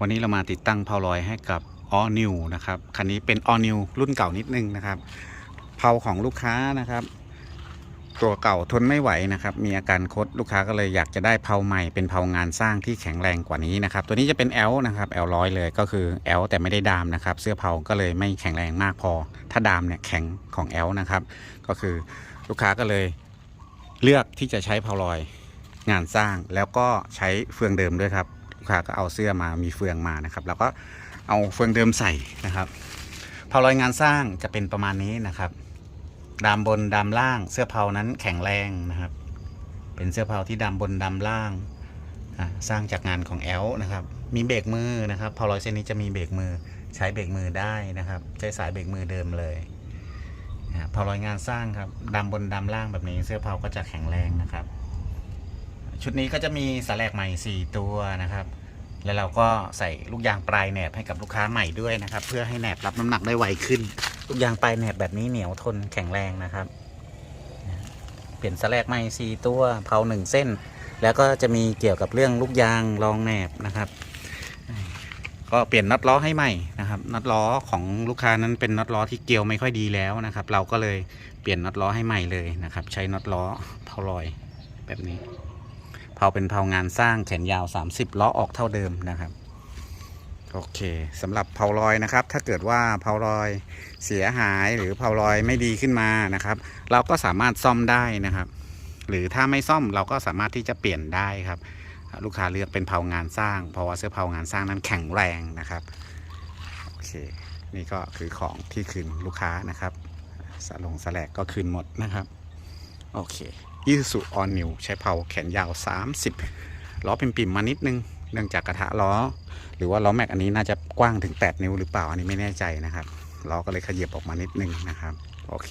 วันนี้เรามาติดตั้งเพาลอยให้กับ All New นะครับคันนี้เป็น All New รุ่นเก่านิดนึงนะครับเพาของลูกค้านะครับ ตัวเก่าทนไม่ไหวนะครับ มีอาการคดลูกค้าก็เลยอยากจะได้เพาใหม่เป็นเพางานสร้างที่แข็งแรงกว่านี้นะครับ ตัวนี้จะเป็น L นะครับ L ร้อยเลยก็คือ L แต่ไม่ได้ดามนะครับ เสื้อเพาก็เลยไม่แข็งแรงมากพอ ถ้าดามเนี่ยแข็งของ L นะครับ ก็คือลูกค้าก็เลยเลือกที่จะใช้เพาลอยงานสร้างแล้วก็ใช้เฟืองเดิมด้วยครับ กค้าก็เอาเสื้อมามีเฟืองมานะครับ แล้วก็เอาเฟืองเดิมใส่นะครับเพาลอยงานสร้างจะเป็นประมาณนี้นะครับ ดามบนดามล่างเสื้อเผานั้นแข็งแรงนะครับ เป็นเสื้อเผาที่ดามบนดามล่างสร้างจากงานของแอลนะครับ มีเบรกมือนะครับเผาร้อยเส้นนี้จะมีเบรกมือใช้เบรกมือได้นะครับ ใช้สายเบรกมือเดิมเลยเผาร้อยงานสร้างครับดามบนดามล่างแบบนี้เสื้อเผาก็จะแข็งแรงนะครับ ชุดนี้ก็จะมีสแลกใหม่ 4 ตัวนะครับ แล้วเราก็ใส่ลูกยางปลายแหนบให้กับลูกค้าใหม่ด้วยนะครับ เพื่อให้แหนบรับน้ำหนักได้ไวขึ้น ลูกยางปลายแหนบแบบนี้เหนียวทนแข็งแรงนะครับ เปลี่ยนสแลกใหม่สี่ตัวเผาหนึ่งเส้น แล้วก็จะมีเกี่ยวกับเรื่องลูกยางรองแหนบนะครับก็เปลี่ยนน็อตล้อให้ใหม่นะครับน็อตล้อของลูกค้านั้นเป็นน็อตล้อที่เกี่ยวไม่ค่อยดีแล้วนะครับ เราก็เลยเปลี่ยนน็อตล้อให้ใหม่เลยนะครับ ใช้น็อตล้อเผาลอยแบบนี้ เผาเป็นเผางานสร้างแขนยาว 30ล้อออกเท่าเดิมนะครับ โอเคสำหรับเผาลอยนะครับ ถ้าเกิดว่าเผาลอยเสียหายหรือเผาลอยไม่ดีขึ้นมานะครับ เราก็สามารถซ่อมได้นะครับ หรือถ้าไม่ซ่อมเราก็สามารถที่จะเปลี่ยนได้ครับ ลูกค้าเลือกเป็นเผางานสร้าง เพราะว่าเสื้อเผางานสร้างนั้นแข็งแรงนะครับโอเคนี่ก็คือของที่คืนลูกค้านะครับสลงสแลกก็คืนหมดนะครับ โอเค ยูสุออนนิวใช้เผาแขนยาว 30 ล้อปิ่มๆมานิดนึง เนื่องจากกระทะล้อ หรือว่าล้อแม็กอันนี้น่าจะกว้างถึง 8 นิ้วหรือเปล่า อันนี้ไม่แน่ใจนะครับล้อก็เลยขยับออกมานิดนึงนะครับ โอเค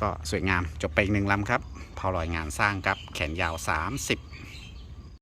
ก็สวยงามจบไปอีกหนึ่งลำครับเผาลอยงานสร้างครับ แขนยาว 30